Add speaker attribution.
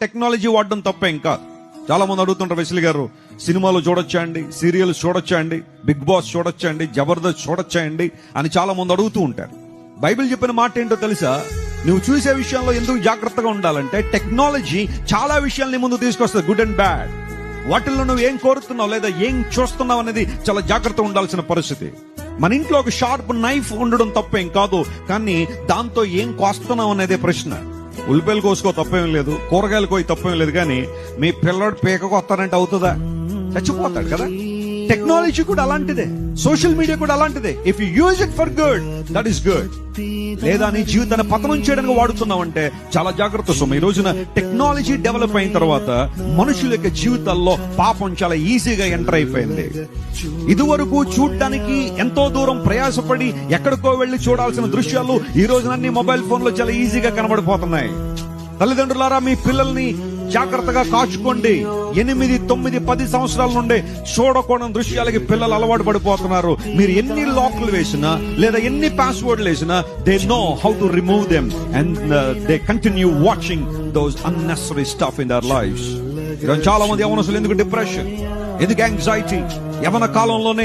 Speaker 1: Technology వాడడం తప్పే ఇంకా. చాలా మంది అడుగుతుంటారు వెసిలి గారు సినిమాలు చూడొచ్చా అండి సీరియల్స్ చూడొచ్చా అండి బిగ్ బాస్ చూడొచ్చా అండి జబర్దస్త్ చూడొచ్చా అండి అని చాలా మంది అడుగుతూ ఉంటారు. బైబిల్ చెప్పిన మాట ఏంటో తెలుసా? నువ్వు చూసే విషయంలో ఎందుకు జాగ్రత్తగా ఉండాలంటే టెక్నాలజీ చాలా విషయాల్ని ముందు తీసుకొస్తుంది గుడ్ అండ్ బ్యాడ్. వాటిల్లో నువ్వు ఏం కోరుతున్నావు లేదా ఏం చూస్తున్నావు అనేది చాలా జాగ్రత్తగా ఉండాల్సిన పరిస్థితి. మన ఇంట్లో ఒక షార్ప్ నైఫ్ ఉండడం తప్పేం కాదు కానీ దాంతో ఏం కోస్తున్నావు అనేదే ప్రశ్న. ఉల్లిపాయలు కోసుకో తప్పేం లేదు కూరగాయలు కోయి తప్పేం లేదు కానీ మీ పిల్లడు పీకకు వస్తానంటే అవుతుందా? చచ్చిపోతాడు కదా. టెక్నాలజీ కూడా అలాంటిదే. సోషల్ మీడియా కూడా అలాంటిదే. If you use it for good that is good లేదా నీ జీవితాన్ని పతనం చేయడానికి వాడుతున్నావు అంటే చాలా జాగ్రత్త సొమ్ము ఈ రోజున టెక్నాలజీ డెవలప్ అయిన తర్వాత మనుషుల యొక్క జీవితాల్లో పాపం చాలా ఈజీగా ఎంటర్ అయిపోయింది. ఇదివరకు చూడడానికి ఎంతో దూరం ప్రయాసపడి ఎక్కడికో వెళ్ళి చూడాల్సిన దృశ్యాలు ఈ రోజున అన్ని మొబైల్ ఫోన్లో చాలా ఈజీగా కనబడిపోతున్నాయి. తల్లిదండ్రులారా మీ పిల్లల్ని జాగ్రత్తగా కాచుకోండి. ఎనిమిది తొమ్మిది పది సంవత్సరాల నుండి చూడకూడని దృశ్యాలకి పిల్లలు అలవాటు పడిపోతున్నారు. మీరు ఎన్ని లాక్లు వేసినా లేదా ఎన్ని పాస్వర్డ్లు వేసినా they know how to remove them and they continue watching those unnecessary stuff in their life చాలా మంది యవనసులు ఎందుకు డిప్రెషన్ ఎందుకు యాంగ్జైటీ యవన కాలంలోనే